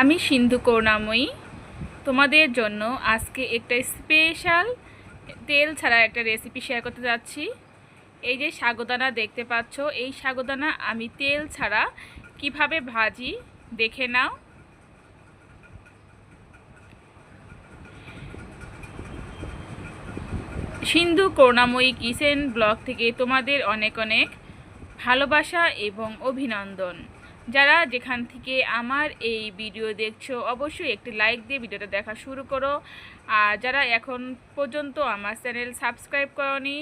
আমি সিন্ধু করুণাময়ী। তোমাদের জন্য আজকে একটা স্পেশাল তেল ছাড়া একটা রেসিপি শেয়ার করতে যাচ্ছি। এই যে সাগদানা দেখতে পাচ্ছ, এই সাগদানা আমি তেল ছাড়া কীভাবে ভাজি দেখে নাও। সিন্ধু করুণাময়ী কিচেন ব্লগ থেকে তোমাদের অনেক অনেক ভালোবাসা এবং অভিনন্দন। যারা যেখান থেকে আমার এই ভিডিও দেখছ, অবশ্যই একটি লাইক দিয়ে ভিডিওটা দেখা শুরু করো আর যারা এখন পর্যন্ত আমার চ্যানেল সাবস্ক্রাইব করনি,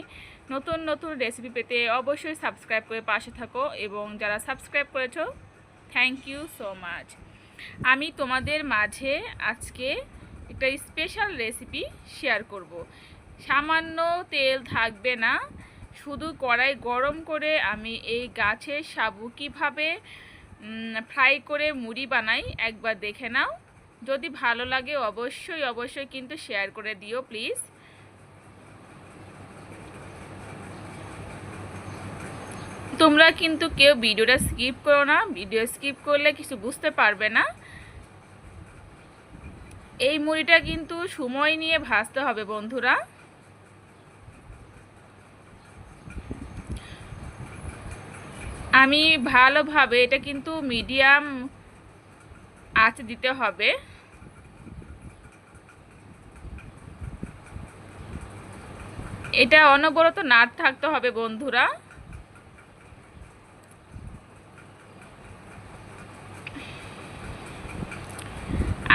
নতুন নতুন রেসিপি পেতে অবশ্যই সাবস্ক্রাইব করে পাশে থাকো এবং যারা সাবস্ক্রাইব করেছ থ্যাংক ইউ সো মাচ আমি তোমাদের মাঝে আজকে একটা স্পেশাল রেসিপি শেয়ার করব। সামান্য তেল থাকবে না, শুধু কড়াই গরম করে আমি এই গাছের সাবু কীভাবে ফ্রাই করে মুড়ি বানাই, একবার দেখে নাও। যদি ভালো লাগে অবশ্যই অবশ্যই কিন্তু শেয়ার করে দিও প্লিজ তোমরা কিন্তু কেউ ভিডিওটা স্কিপ করো না। ভিডিও স্কিপ করলে কিছু বুঝতে পারবে না। এই মুড়িটা কিন্তু সময় নিয়ে ভাজতে হবে বন্ধুরা। আমি ভালোভাবে এটা কিন্তু মিডিয়াম আঁচ দিতে হবে। এটা অনবরত নাড় থাকতে হবে বন্ধুরা।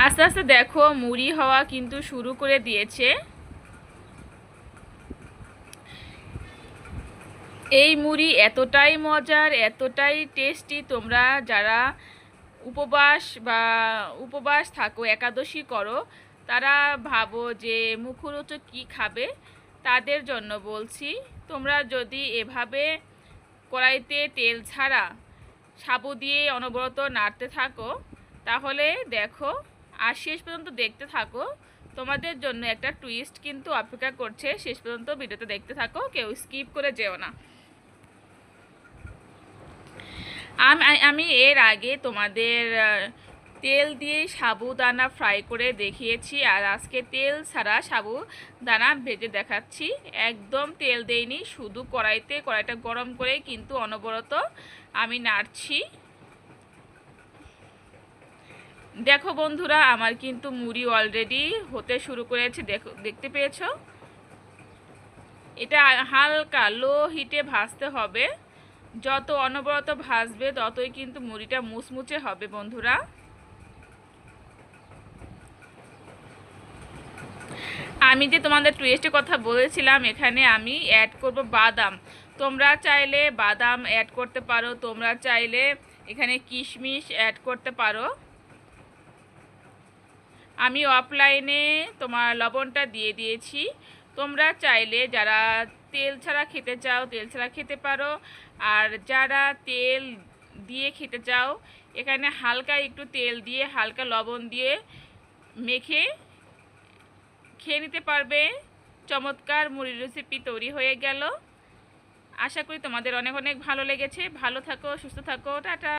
আস্তে আস্তে দেখো, মুড়ি হওয়া কিন্তু শুরু করে দিয়েছে। এই মুড়ি এতটাই মজার, এতটাই টেস্টি তোমরা যারা উপবাস বা উপবাস থাকো, একাদশী করো, তারা ভাবো যে মুখরোচক কি খাবে, তাদের জন্য বলছি, তোমরা যদি এভাবে কড়াইতে তেল ছাড়া সাবু দিয়ে অনবরত নাড়তে থাকো, তাহলে দেখো, আর শেষ পর্যন্ত দেখতে থাকো, তোমাদের জন্য একটা টুইস্ট কিন্তু অপেক্ষা করছে। শেষ পর্যন্ত ভিডিওতে দেখতে থাকো, কেউ স্কিপ করে যেও না। আমি আমি এর আগে তোমাদের তেল দিয়ে সাবুদানা ফ্রাই করে দেখিয়েছি, আর আজকে তেল ছাড়া সাবুদানা ভেজে দেখাচ্ছি। একদম তেল দেইনি, শুধু কড়াইতে, কড়াইটা গরম করে কিন্তু অনবরত আমি নাড়ছি। দেখো বন্ধুরা, আমার কিন্তু মুড়ি অলরেডি হতে শুরু করেছে, দেখো, দেখতে পেয়েছ? এটা হালকা লো হিটে ভাজতে হবে। যত অনবরত ভাজবে ততই কিন্তু মুড়িটা মুচমুচে হবে, বন্ধুরা। আমি যে তোমাদের টুয়েস্টের কথা বলেছিলাম, এখানে আমি অ্যাড করব বাদাম। তোমরা চাইলে বাদাম অ্যাড করতে পারো, তোমরা চাইলে এখানে কিশমিশ অ্যাড করতে পারো। আমি অফলাইনে তোমার লবণটা দিয়ে দিয়েছি। তোমরা চাইলে যারা তেল ছাড়া খেতে চাও, তেল ছাড়া খেতে পারো। আর যারা তেল দিয়ে খেতে চাও, এখানে হালকা একটু তেল দিয়ে, হালকা লবণ দিয়ে মেখে খেয়ে নিতে পারবে। চমৎকার মুড়ির রেসিপি তৈরি হয়ে গেল। আশা করি তোমাদের অনেক অনেক ভালো লেগেছে। ভালো থাকো, সুস্থ থাকো, টাটা।